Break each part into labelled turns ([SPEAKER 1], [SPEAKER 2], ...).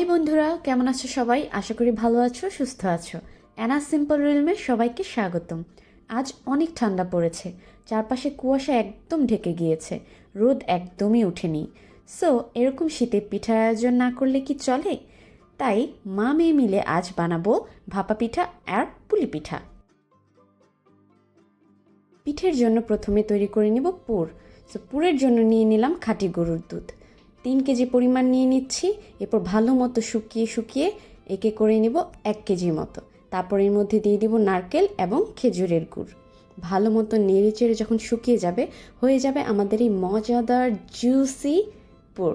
[SPEAKER 1] High বন্ধুরা, কেমন আছো সবাই? আশা করি ভালো আছো, সুস্থ আছো। অ্যানা সিম্পল রিলমে সবাইকে স্বাগতম। আজ অনেক ঠান্ডা পড়েছে, চারপাশে কুয়াশা একদম ঢেকে গিয়েছে, রোদ একদমই ওঠেনি। সো এরকম শীতে পিঠার আয়োজন না করলে কি চলে? তাই মা মেয়ে মিলে আজ বানাবো ভাপা পিঠা আর পুলি পিঠা। পিঠের জন্য প্রথমে তৈরি করে নিব পুর। সো পুরের জন্য নিয়ে নিলাম খাঁটি গরুর দুধ। তিন কেজি পরিমাণ নিয়ে নিচ্ছি এরপর ভালো মতো শুকিয়ে শুকিয়ে একে করে নিব এক কেজির মতো। তারপর এর মধ্যে দিয়ে দিব নারকেল এবং খেজুরের গুড়। ভালো মতো নেড়ে চেড়ে যখন শুকিয়ে যাবে, হয়ে যাবে আমাদের এই মজাদার জুসি পুর।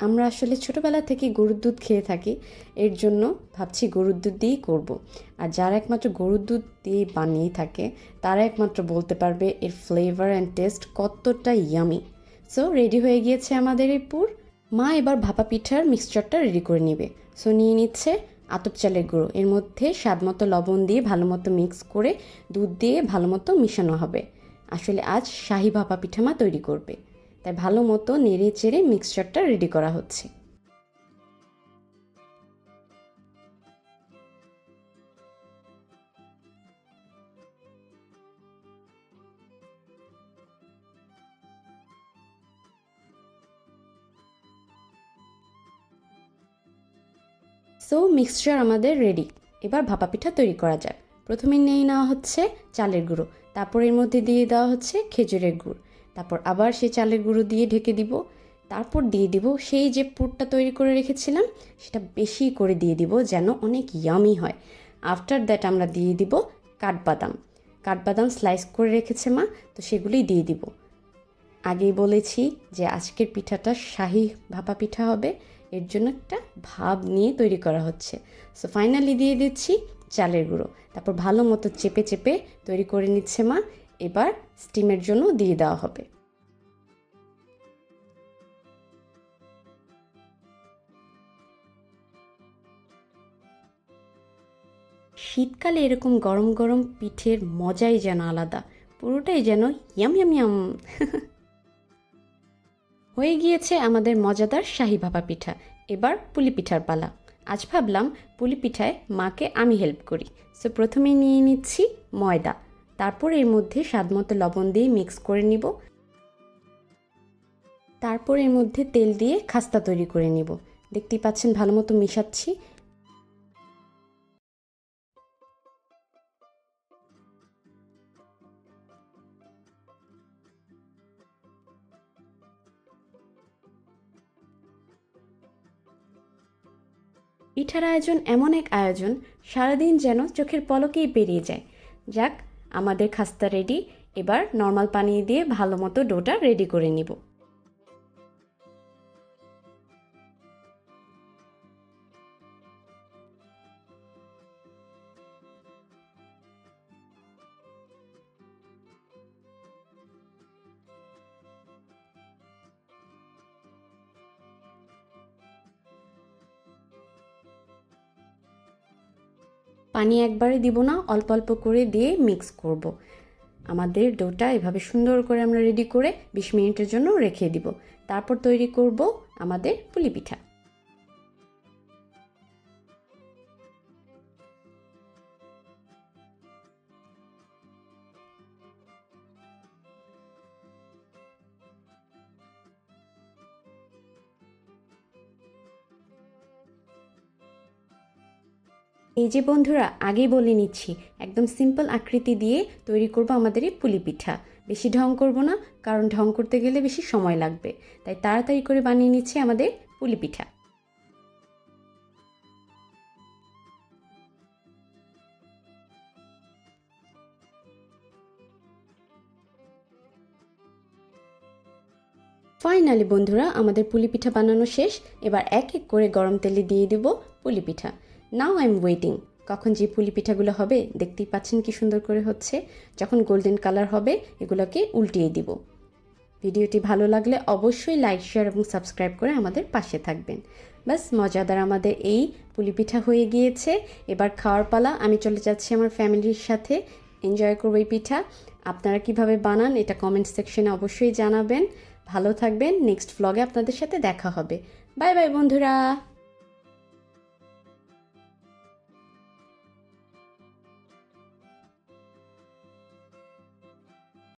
[SPEAKER 1] আমরা আসলে ছোটোবেলা থেকে গরুর দুধ খেয়ে থাকি, এর জন্য ভাবছি গরুর দুধ দিয়েই করব। আর যারা একমাত্র গরুর দুধ দিয়ে বানিয়ে থাকে, তারা একমাত্র বলতে পারবে এর ফ্লেভার অ্যান্ড টেস্ট কতটা ইয়ামি সো রেডি হয়ে গিয়েছে আমাদের এই পুর। মা এবার ভাপা পিঠার মিক্সচারটা রেডি করে নেবে। সো নিয়ে নিচ্ছে আতপ চালের গুঁড়ো। এর মধ্যে স্বাদ মতো লবণ দিয়ে ভালো মতো মিক্স করে দুধ দিয়ে ভালো মতো মিশানো হবে। আসলে আজ শাহি ভাপা পিঠা মা তৈরি করবে। তাই ভালো মতো নেড়ে চেড়ে মিক্সচারটা রেডি করা হচ্ছে। সো মিক্সচার আমাদের রেডি এবার ভাপা পিঠা তৈরি করা যাক। প্রথমে নিয়ে নেওয়া হচ্ছে চালের গুঁড়ো। তারপর এর মধ্যে দিয়ে দেওয়া হচ্ছে খেজুরের গুড়। তারপর আবার সেই চালের গুঁড়ো দিয়ে ঢেকে দিব। তারপর দিয়ে দিব সেই যে পুরটা তৈরি করে রেখেছিলাম, সেটা বেশি করে দিয়ে দিব যেন অনেক ইয়ামি হয়। আফটার দ্যাট আমরা দিয়ে দিব কাঠবাদাম। কাঠবাদাম স্লাইস করে রেখেছে মা, তো সেগুলোই দিয়ে দিব। আগেই বলেছি যে আজকের পিঠাটা শাহি ভাপা পিঠা হবে। এর জন্য একটা ভাব নিয়ে তৈরি করা হচ্ছে। সো ফাইনালি দিয়ে দিচ্ছি চালের গুঁড়ো। তারপর ভালো মতো চেপে চেপে তৈরি করে নিচ্ছে মা। এবার স্টিমের জন্য দিয়ে দেওয়া হবে। শীতকালে এরকম গরম গরম পিঠের মজাই যেন আলাদা। পুরোটাই যেন ইয়াম ইয়াম ইয়াম হয়ে গিয়েছে আমাদের মজাদার শাহি ভাপা পিঠা। এবার পুলি পিঠার পালা। আজ ভাবলাম পুলি পিঠায় মাকে আমি হেল্প করি। সো প্রথমে নিয়ে নিচ্ছি ময়দা। তারপর এর মধ্যে স্বাদমতো লবণ দিয়ে মিক্স করে নিব। তারপর এর মধ্যে তেল দিয়ে খাস্তা তৈরি করে নিব। দেখতেই পাচ্ছেন ভালো মতো মিশাচ্ছি। পিঠার আয়োজন এমন এক আয়োজন, সারাদিন যেন চোখের পলকেই পেরিয়ে যায়। যাক, আমাদের খাস্তা রেডি এবার নর্মাল পানি দিয়ে ভালো মতো ডোটা রেডি করে নিব। পানি একবারে দিব না, অল্প অল্প করে দিয়ে মিক্স করব। আমাদের ডোটা এভাবে সুন্দর করে আমরা রেডি করে বিশ মিনিটের জন্য রেখে দিব তারপর তৈরি করব আমাদের পুলি পিঠা এই যে বন্ধুরা, আগেই বলে নিচ্ছি, একদম সিম্পল আকৃতি দিয়ে তৈরি করব আমাদের এই পুলি পিঠা। বেশি ঢং করব না, কারণ ঢং করতে গেলে বেশি সময় লাগবে। তাই তাড়াতাড়ি করে বানিয়ে নিচ্ছি আমাদের পুলি পিঠা। ফাইনালি বন্ধুরা, আমাদের পুলি পিঠা বানানো শেষ। এবার এক এক করে গরম তেলে দিয়ে দেব পুলি পিঠা। নাও আই এম ওয়েটিং কখন যে পুলি পিঠাগুলো হবে, দেখতেই পাচ্ছেন কি সুন্দর করে হচ্ছে। যখন গোল্ডেন কালার হবে, এগুলোকে উল্টিয়ে দিব। ভিডিওটি ভালো লাগলে অবশ্যই লাইক শেয়ার এবং সাবস্ক্রাইব করে আমাদের পাশে থাকবেন। ব্যাস মজাদার আমাদের এই পুলি পিঠা হয়ে গিয়েছে। এবার খাওয়ার পালা, আমি চলে যাচ্ছি আমার ফ্যামিলির সাথে। এনজয় করব এই পিঠা। আপনারা কীভাবে বানান, এটা কমেন্ট সেকশনে অবশ্যই জানাবেন। ভালো থাকবেন নেক্সট ভ্লগে আপনাদের সাথে দেখা হবে। বাই বাই বন্ধুরা!